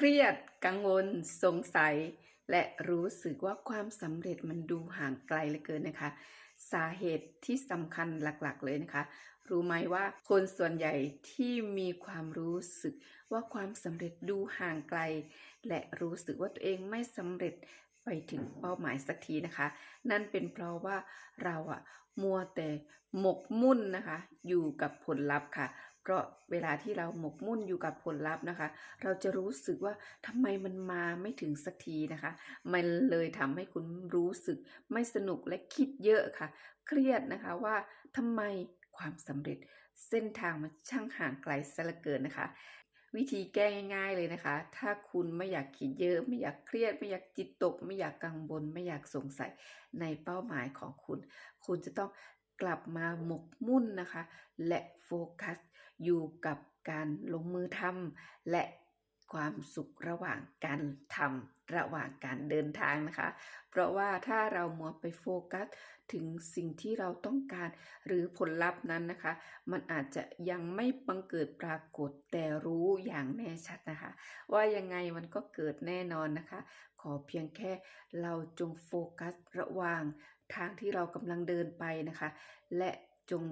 เครียดกังวล สงสัย และรู้สึกว่าความสำเร็จมันดูห่างไกลเหลือเกินนะคะ สาเหตุที่สำคัญหลักๆ เลยนะคะ รู้ไหมว่าคนส่วนใหญ่ที่มีความรู้สึกว่าความสำเร็จดูห่างไกล และรู้สึกว่าตัวเองไม่สำเร็จ ไปถึงเป้าหมายสักทีนะคะ นั่นเป็นเพราะว่าเราอะมัวแต่หมกมุ่นนะคะ อยู่กับผลลัพธ์ค่ะ เพราะเวลาที่เราหมกมุ่นอยู่กับผลลัพธ์นะคะ เราจะรู้สึกว่าทำไมมันมาไม่ถึงสักทีนะคะ มันเลยทำให้คุณรู้สึกไม่สนุกและคิดเยอะค่ะ เครียดนะคะว่าทำไมความสำเร็จเส้นทางมันช่างห่างไกลซะเหลือเกินนะคะ วิธีแก้ง่ายๆเลยนะคะ ถ้าคุณไม่อยากคิดเยอะ ไม่อยากเครียด ไม่อยากจิตตก ไม่อยากกังวล ไม่อยากสงสัยในเป้าหมายของคุณ คุณจะต้องกลับมาหมกมุ่นนะคะ และโฟกัสอยู่กับการลงมือทำและ ความสุขระหว่างการทำระหว่างการเดินทางนะคะ เพราะว่าถ้าเรามัวไปโฟกัสถึงสิ่งที่เราต้องการหรือผลลัพธ์นั้นนะคะ มันอาจจะยังไม่บังเกิดปรากฏแต่รู้อย่างแน่ชัดนะคะ ว่ายังไงมันก็เกิดแน่นอนนะคะ ขอเพียงแค่เราจงโฟกัสระหว่างทางที่เรากำลังเดินไปนะคะ และจง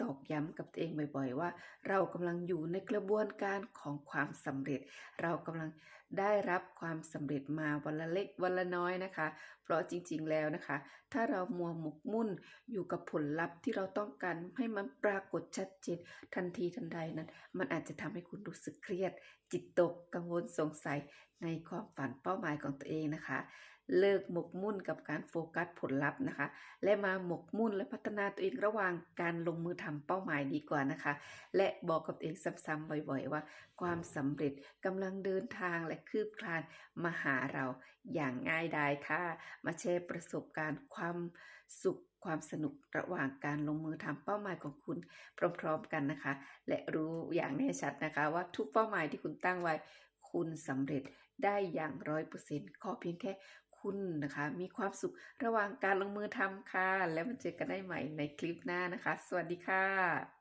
ตอกย้ำกับตัวเองบ่อยๆว่า เรากำลังอยู่ในกระบวนการของความสำเร็จ เรากำลังได้รับความสำเร็จมาวันละเล็กวันละน้อยนะคะ เพราะจริงๆแล้วนะคะ ถ้าเรามัวหมกมุ่นอยู่กับผลลัพธ์ที่เราต้องการให้มันปรากฏชัดเจนทันทีทันใดนั้น มันอาจจะทำให้คุณรู้สึกเครียด จิตตกกังวลสงสัยในความฝันเป้าหมายของตัวเองนะคะ เลิกหมกมุ่นกับการโฟกัสผลลัพธ์นะคะ และมาหมกมุ่นและพัฒนาตัวเองระหว่างการลงมือทำเป้าหมายดีกว่านะคะ และบอกกับตัวเองซ้ำๆบ่อยๆ ว่า ความสำเร็จกำลังเดินทางและคืบคลานมาหาเราอย่างง่ายดายค่ะ มาแชร์ประสบการณ์ความสุขความสนุกระหว่างการลงมือทำเป้าหมายของคุณพร้อมๆกันนะคะ และรู้อย่างแน่ชัดนะคะว่าทุกเป้าหมายที่คุณตั้งไว้ คุณสำเร็จได้อย่างร้อยเปอร์เซ็นต์ขอเพียงแค่ คุณนะคะ มีความสุขระหว่างการลงมือทำค่ะ แล้วมาเจอกันได้ใหม่ในคลิปหน้านะคะ สวัสดีค่ะ